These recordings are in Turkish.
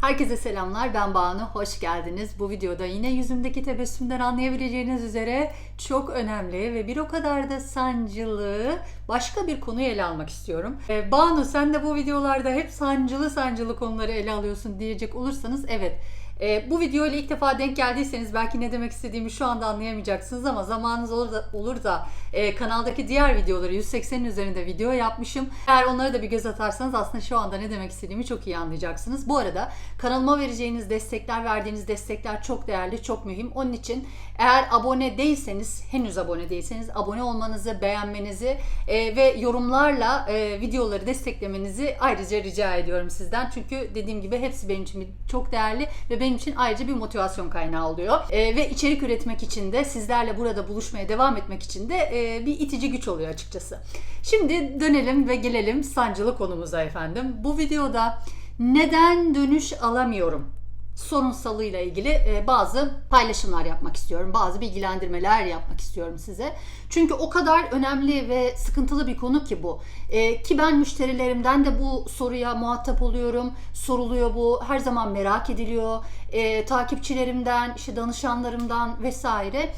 Herkese selamlar ben Banu, hoş geldiniz. Bu videoda yine yüzümdeki tebessümden anlayabileceğiniz üzere çok önemli ve bir o kadar da sancılı başka bir konuyu ele almak istiyorum. Ee, Banu sen de bu videolarda hep sancılı sancılı konuları ele alıyorsun diyecek olursanız evet. Ee, bu video ile ilk defa denk geldiyseniz belki ne demek istediğimi şu anda anlayamayacaksınız ama zamanınız olur da, olur da e, kanaldaki diğer videoları 180'in üzerinde video yapmışım. Eğer onlara da bir göz atarsanız aslında şu anda ne demek istediğimi çok iyi anlayacaksınız. Bu arada kanalıma vereceğiniz destekler, verdiğiniz destekler çok değerli, çok mühim. Onun için eğer abone değilseniz, henüz abone değilseniz abone olmanızı, beğenmenizi e, ve yorumlarla e, videoları desteklemenizi ayrıca rica ediyorum sizden. Çünkü dediğim gibi hepsi benim için çok değerli ve benim için ayrıca bir motivasyon kaynağı oluyor. E, ve içerik üretmek için de sizlerle burada buluşmaya devam etmek için de e, bir itici güç oluyor açıkçası. Şimdi dönelim ve gelelim sancılı konumuza efendim. Bu videoda neden dönüş alamıyorum sorunsalıyla ilgili e, bazı paylaşımlar yapmak istiyorum. Bazı bilgilendirmeler yapmak istiyorum size. Çünkü o kadar önemli ve sıkıntılı bir konu ki bu. E, ki ben müşterilerimden de bu soruya muhatap oluyorum. Soruluyor bu. Her zaman merak ediliyor. E, takipçilerimden, işte danışanlarımdan vesaire.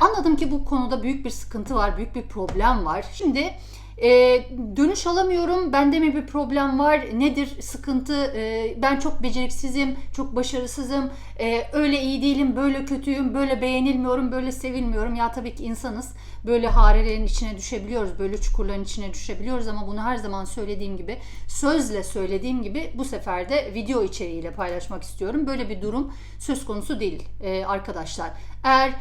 Anladım ki bu konuda büyük bir sıkıntı var, büyük bir problem var. Şimdi e, dönüş alamıyorum. Bende mi bir problem var? Nedir sıkıntı? E, ben çok beceriksizim, çok başarısızım. E, öyle iyi değilim, böyle kötüyüm, böyle beğenilmiyorum, böyle sevilmiyorum. Ya tabii ki insanız. Böyle harelerin içine düşebiliyoruz, böyle çukurların içine düşebiliyoruz ama bunu her zaman söylediğim gibi, sözle söylediğim gibi bu sefer de video içeriğiyle paylaşmak istiyorum. Böyle bir durum söz konusu değil e, arkadaşlar. Eğer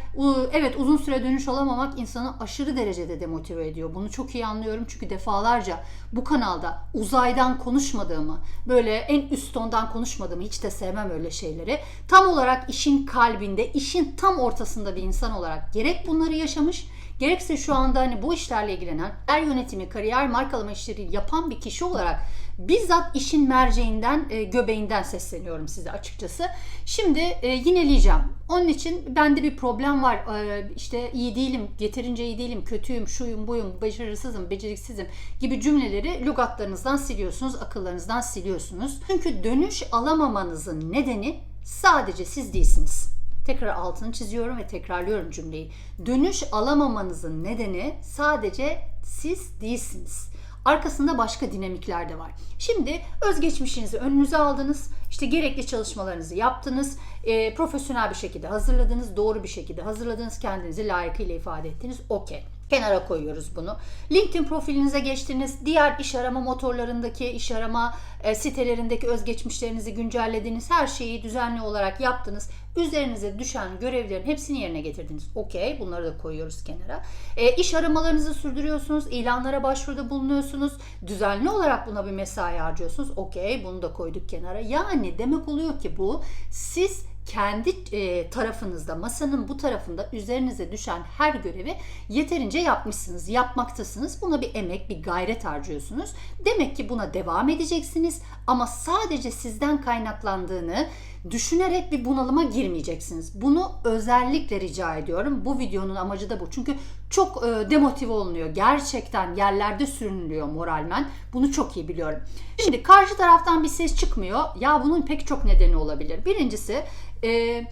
evet uzun süre dönüş alamamak insanı aşırı derecede demotive ediyor. Bunu çok iyi anlıyorum çünkü defalarca bu kanalda uzaydan konuşmadığımı, böyle en üst tondan konuşmadığımı hiç de sevmem öyle şeyleri. Tam olarak işin kalbinde, işin tam ortasında bir insan olarak gerek bunları yaşamış, gerekse şu anda hani bu işlerle ilgilenen, er yönetimi, kariyer markalama işleri yapan bir kişi olarak bizzat işin merceğinden, e, göbeğinden sesleniyorum size açıkçası. Şimdi e, yineleyeceğim. Onun için bende bir problem var. E, işte iyi değilim, yeterince iyi değilim, kötüyüm, şuyum, buyum, başarısızım, beceriksizim gibi cümleleri lügatlarınızdan siliyorsunuz, akıllarınızdan siliyorsunuz. Çünkü dönüş alamamanızın nedeni sadece siz değilsiniz. Tekrar altını çiziyorum ve tekrarlıyorum cümleyi. Dönüş alamamanızın nedeni sadece siz değilsiniz. Arkasında başka dinamikler de var. Şimdi özgeçmişinizi önünüze aldınız. İşte gerekli çalışmalarınızı yaptınız. E, profesyonel bir şekilde hazırladınız. Doğru bir şekilde hazırladınız. Kendinizi layıkıyla ifade ettiniz. Okey. Kenara koyuyoruz bunu. LinkedIn profilinize geçtiniz. Diğer iş arama motorlarındaki, iş arama e, sitelerindeki özgeçmişlerinizi güncellediniz. Her şeyi düzenli olarak yaptınız. Üzerinize düşen görevlerin hepsini yerine getirdiniz. Okey. Bunları da koyuyoruz kenara. E, iş aramalarınızı sürdürüyorsunuz. ilanlara başvuruda bulunuyorsunuz. Düzenli olarak buna bir mesai harcıyorsunuz. Okey. Bunu da koyduk kenara. Yani demek oluyor ki bu siz kendi e, tarafınızda, masanın bu tarafında üzerinize düşen her görevi yeterince yapmışsınız, yapmaktasınız. Buna bir emek, bir gayret harcıyorsunuz. Demek ki buna devam edeceksiniz ama sadece sizden kaynaklandığını düşünerek bir bunalıma girmeyeceksiniz. Bunu özellikle rica ediyorum. Bu videonun amacı da bu. Çünkü çok e, demotive olunuyor. Gerçekten yerlerde sürünülüyor moralmen. Bunu çok iyi biliyorum. Şimdi karşı taraftan bir ses çıkmıyor. Ya bunun pek çok nedeni olabilir. Birincisi e,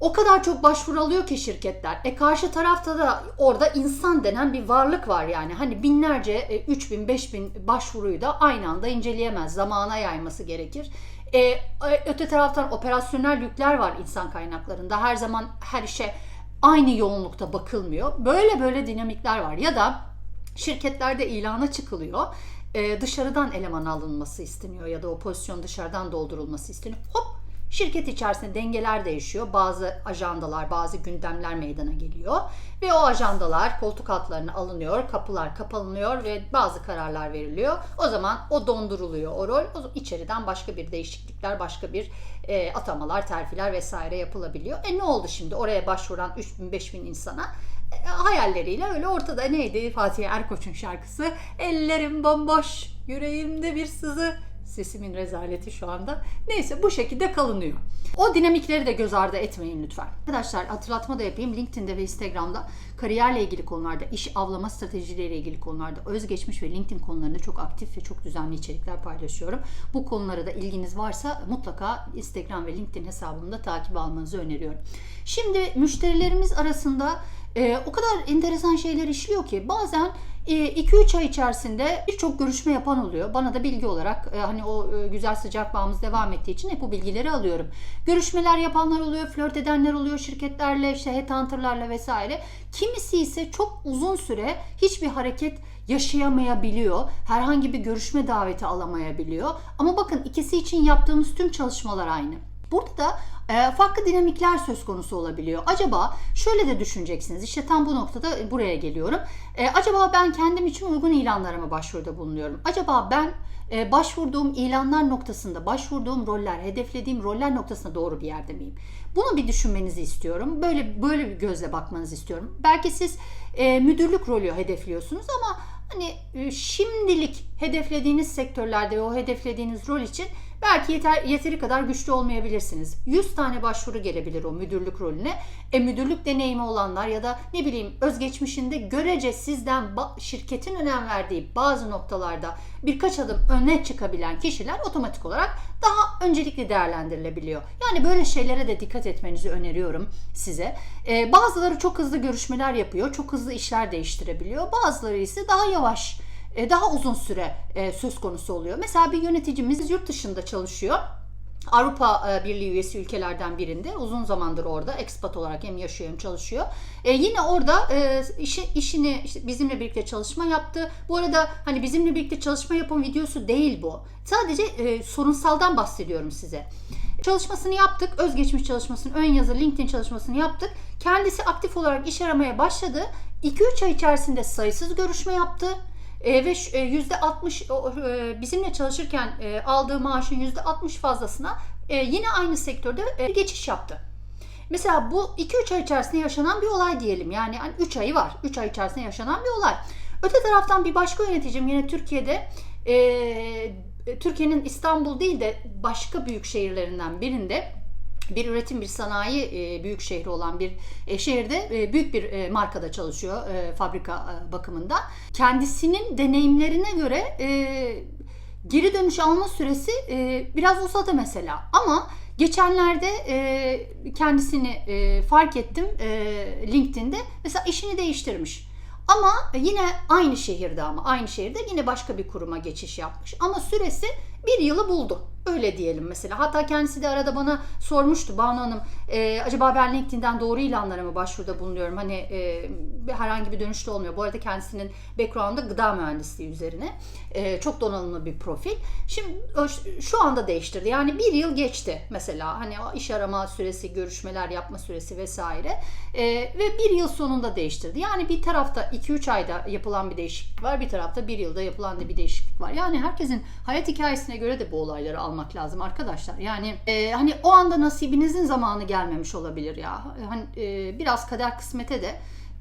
o kadar çok başvuru alıyor ki şirketler. E karşı tarafta da orada insan denen bir varlık var yani. Hani binlerce, e, 3000, 5000 başvuruyu da aynı anda inceleyemez. Zamana yayması gerekir. E, öte taraftan operasyonel yükler var insan kaynaklarında. Her zaman her işe aynı yoğunlukta bakılmıyor. Böyle böyle dinamikler var. Ya da şirketlerde ilana çıkılıyor. E, dışarıdan eleman alınması isteniyor ya da o pozisyon dışarıdan doldurulması isteniyor. Hop Şirket içerisinde dengeler değişiyor. Bazı ajandalar, bazı gündemler meydana geliyor. Ve o ajandalar koltuk altlarına alınıyor, kapılar kapanıyor ve bazı kararlar veriliyor. O zaman o donduruluyor o rol. O içeriden başka bir değişiklikler, başka bir e, atamalar, terfiler vesaire yapılabiliyor. E ne oldu şimdi oraya başvuran 3000-5000 insana? E, hayalleriyle öyle ortada neydi Fatih Erkoç'un şarkısı? Ellerim bomboş, yüreğimde bir sızı Sesimin rezaleti şu anda. Neyse bu şekilde kalınıyor. O dinamikleri de göz ardı etmeyin lütfen. Arkadaşlar hatırlatma da yapayım. LinkedIn'de ve Instagram'da kariyerle ilgili konularda, iş avlama stratejileriyle ilgili konularda, özgeçmiş ve LinkedIn konularında çok aktif ve çok düzenli içerikler paylaşıyorum. Bu konulara da ilginiz varsa mutlaka Instagram ve LinkedIn hesabımda takip almanızı öneriyorum. Şimdi müşterilerimiz arasında e, o kadar enteresan şeyler işliyor ki bazen 2-3 ay içerisinde birçok görüşme yapan oluyor. Bana da bilgi olarak e, hani o e, güzel sıcak bağımız devam ettiği için hep bu bilgileri alıyorum. Görüşmeler yapanlar oluyor, flört edenler oluyor şirketlerle, işte headhunterlarla vesaire. Kimisi ise çok uzun süre hiçbir hareket yaşayamayabiliyor. Herhangi bir görüşme daveti alamayabiliyor. Ama bakın ikisi için yaptığımız tüm çalışmalar aynı. Burada da e, farklı dinamikler söz konusu olabiliyor. Acaba şöyle de düşüneceksiniz. İşte tam bu noktada buraya geliyorum. E, acaba ben kendim için uygun ilanlara mı başvuruda bulunuyorum? Acaba ben e, başvurduğum ilanlar noktasında, başvurduğum roller, hedeflediğim roller noktasında doğru bir yerde miyim? Bunu bir düşünmenizi istiyorum. Böyle böyle bir gözle bakmanızı istiyorum. Belki siz e, müdürlük rolü hedefliyorsunuz ama hani e, şimdilik hedeflediğiniz sektörlerde ve o hedeflediğiniz rol için belki yeter, yeteri kadar güçlü olmayabilirsiniz. 100 tane başvuru gelebilir o müdürlük rolüne. E müdürlük deneyimi olanlar ya da ne bileyim özgeçmişinde görece sizden şirketin önem verdiği bazı noktalarda birkaç adım öne çıkabilen kişiler otomatik olarak daha öncelikli değerlendirilebiliyor. Yani böyle şeylere de dikkat etmenizi öneriyorum size. Ee, bazıları çok hızlı görüşmeler yapıyor, çok hızlı işler değiştirebiliyor. Bazıları ise daha yavaş, e, daha uzun süre e, söz konusu oluyor. Mesela bir yöneticimiz yurt dışında çalışıyor. Avrupa e, Birliği üyesi ülkelerden birinde uzun zamandır orada expat olarak hem yaşıyor hem çalışıyor. E, yine orada e, işi, işini işte bizimle birlikte çalışma yaptı. Bu arada hani bizimle birlikte çalışma yapan videosu değil bu. Sadece e, sorunsaldan bahsediyorum size. Çalışmasını yaptık. Özgeçmiş çalışmasını, ön yazı LinkedIn çalışmasını yaptık. Kendisi aktif olarak iş aramaya başladı. 2-3 ay içerisinde sayısız görüşme yaptı e, ve e, yüzde 60 e, bizimle çalışırken e, aldığı maaşın yüzde 60 fazlasına e, yine aynı sektörde e, geçiş yaptı. Mesela bu 2-3 ay içerisinde yaşanan bir olay diyelim. Yani hani 3 ayı var. 3 ay içerisinde yaşanan bir olay. Öte taraftan bir başka yöneticim yine Türkiye'de e, Türkiye'nin İstanbul değil de başka büyük şehirlerinden birinde bir üretim bir sanayi e, büyük şehri olan bir e, şehirde e, büyük bir markada çalışıyor fabrika bakımında. Kendisinin deneyimlerine göre geri dönüş alma süresi biraz uzadı mesela ama geçenlerde kendisini fark ettim LinkedIn'de mesela işini değiştirmiş. Ama yine aynı şehirde ama aynı şehirde yine başka bir kuruma geçiş yapmış ama süresi bir yılı buldu. Öyle diyelim mesela. Hatta kendisi de arada bana sormuştu Banu Hanım e, acaba ben LinkedIn'den doğru ilanlara mı başvuruda bulunuyorum? Hani e, herhangi bir dönüşte olmuyor. Bu arada kendisinin background'ı gıda mühendisliği üzerine. E, çok donanımlı bir profil. Şimdi şu anda değiştirdi. Yani bir yıl geçti mesela. Hani iş arama süresi, görüşmeler yapma süresi vesaire. E, ve bir yıl sonunda değiştirdi. Yani bir tarafta 2-3 ayda yapılan bir değişiklik var. Bir tarafta bir yılda yapılan da bir değişiklik var. Yani herkesin hayat hikayesine göre de bu olayları almak lazım arkadaşlar. Yani e, hani o anda nasibinizin zamanı gelmemiş olabilir ya. Hani e, biraz kader kısmete de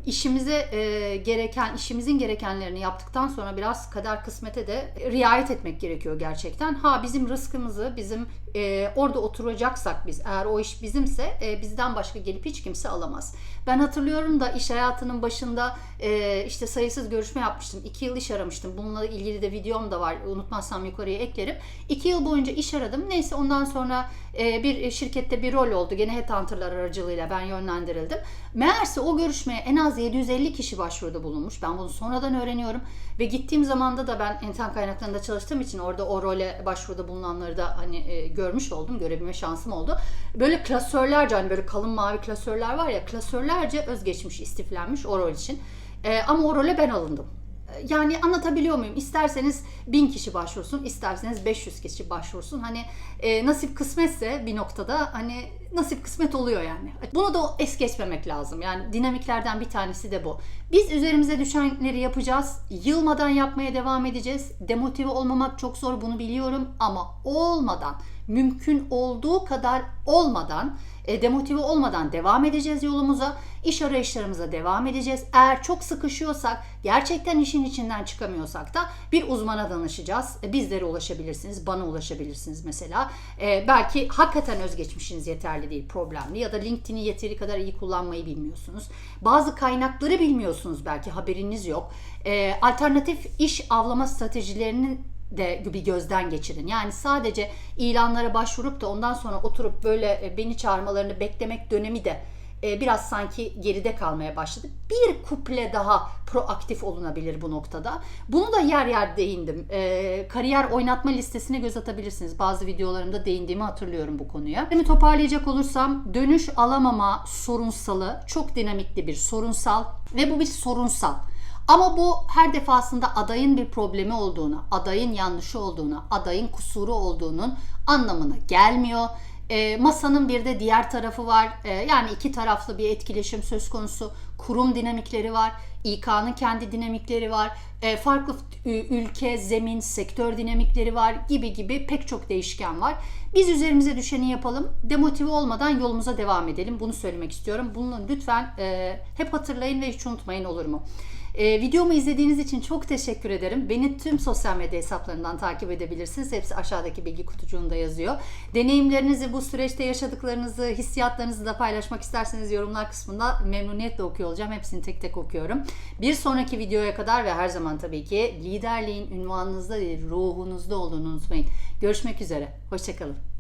işimize e, gereken, işimizin gerekenlerini yaptıktan sonra biraz kader kısmete de riayet etmek gerekiyor gerçekten. Ha bizim rızkımızı, bizim e, orada oturacaksak biz, eğer o iş bizimse e, bizden başka gelip hiç kimse alamaz. Ben hatırlıyorum da iş hayatının başında e, işte sayısız görüşme yapmıştım. İki yıl iş aramıştım. Bununla ilgili de videom da var. Unutmazsam yukarıya eklerim. İki yıl boyunca iş aradım. Neyse ondan sonra e, bir şirkette bir rol oldu. Gene headhunterlar aracılığıyla ben yönlendirildim. Meğerse o görüşmeye en az 750 kişi başvuruda bulunmuş. Ben bunu sonradan öğreniyorum. Ve gittiğim zamanda da ben insan kaynaklarında çalıştığım için orada o role başvuruda bulunanları da hani e, görmüş oldum. Görebilme şansım oldu. Böyle klasörlerce hani böyle kalın mavi klasörler var ya klasörlerce özgeçmiş istiflenmiş o rol için. E, ama o role ben alındım. Yani anlatabiliyor muyum? İsterseniz 1000 kişi başvursun, isterseniz 500 kişi başvursun. Hani e, nasip kısmetse bir noktada hani nasip kısmet oluyor yani. Bunu da es geçmemek lazım. Yani dinamiklerden bir tanesi de bu. Biz üzerimize düşenleri yapacağız. Yılmadan yapmaya devam edeceğiz. Demotive olmamak çok zor bunu biliyorum ama olmadan mümkün olduğu kadar olmadan e, demotive olmadan devam edeceğiz yolumuza. İş arayışlarımıza devam edeceğiz. Eğer çok sıkışıyorsak, gerçekten işin içinden çıkamıyorsak da bir uzmana danışacağız. E, bizlere ulaşabilirsiniz, bana ulaşabilirsiniz mesela. E, belki hakikaten özgeçmişiniz yeterli değil, problemli ya da LinkedIn'i yeteri kadar iyi kullanmayı bilmiyorsunuz. Bazı kaynakları bilmiyorsunuz belki haberiniz yok. Alternatif iş avlama stratejilerinin de bir gözden geçirin. Yani sadece ilanlara başvurup da ondan sonra oturup böyle e, beni çağırmalarını beklemek dönemi de e, biraz sanki geride kalmaya başladı. Bir kuple daha proaktif olunabilir bu noktada. Bunu da yer yer değindim. E, kariyer oynatma listesine göz atabilirsiniz. Bazı videolarımda değindiğimi hatırlıyorum bu konuya. Şimdi toparlayacak olursam dönüş alamama sorunsalı çok dinamikli bir sorunsal ve bu bir sorunsal. Ama bu her defasında adayın bir problemi olduğunu, adayın yanlışı olduğunu, adayın kusuru olduğunun anlamına gelmiyor. E, masanın bir de diğer tarafı var. E, yani iki taraflı bir etkileşim söz konusu. Kurum dinamikleri var. İK'nın kendi dinamikleri var. E, farklı ülke, zemin, sektör dinamikleri var gibi gibi pek çok değişken var. Biz üzerimize düşeni yapalım. Demotive olmadan yolumuza devam edelim. Bunu söylemek istiyorum. Bunu lütfen e, hep hatırlayın ve hiç unutmayın olur mu? Ee, videomu izlediğiniz için çok teşekkür ederim. Beni tüm sosyal medya hesaplarından takip edebilirsiniz. Hepsi aşağıdaki bilgi kutucuğunda yazıyor. Deneyimlerinizi, bu süreçte yaşadıklarınızı, hissiyatlarınızı da paylaşmak isterseniz yorumlar kısmında memnuniyetle okuyor olacağım. Hepsini tek tek okuyorum. Bir sonraki videoya kadar ve her zaman tabii ki liderliğin ünvanınızda değil, ruhunuzda olduğunu unutmayın. Görüşmek üzere. Hoşçakalın.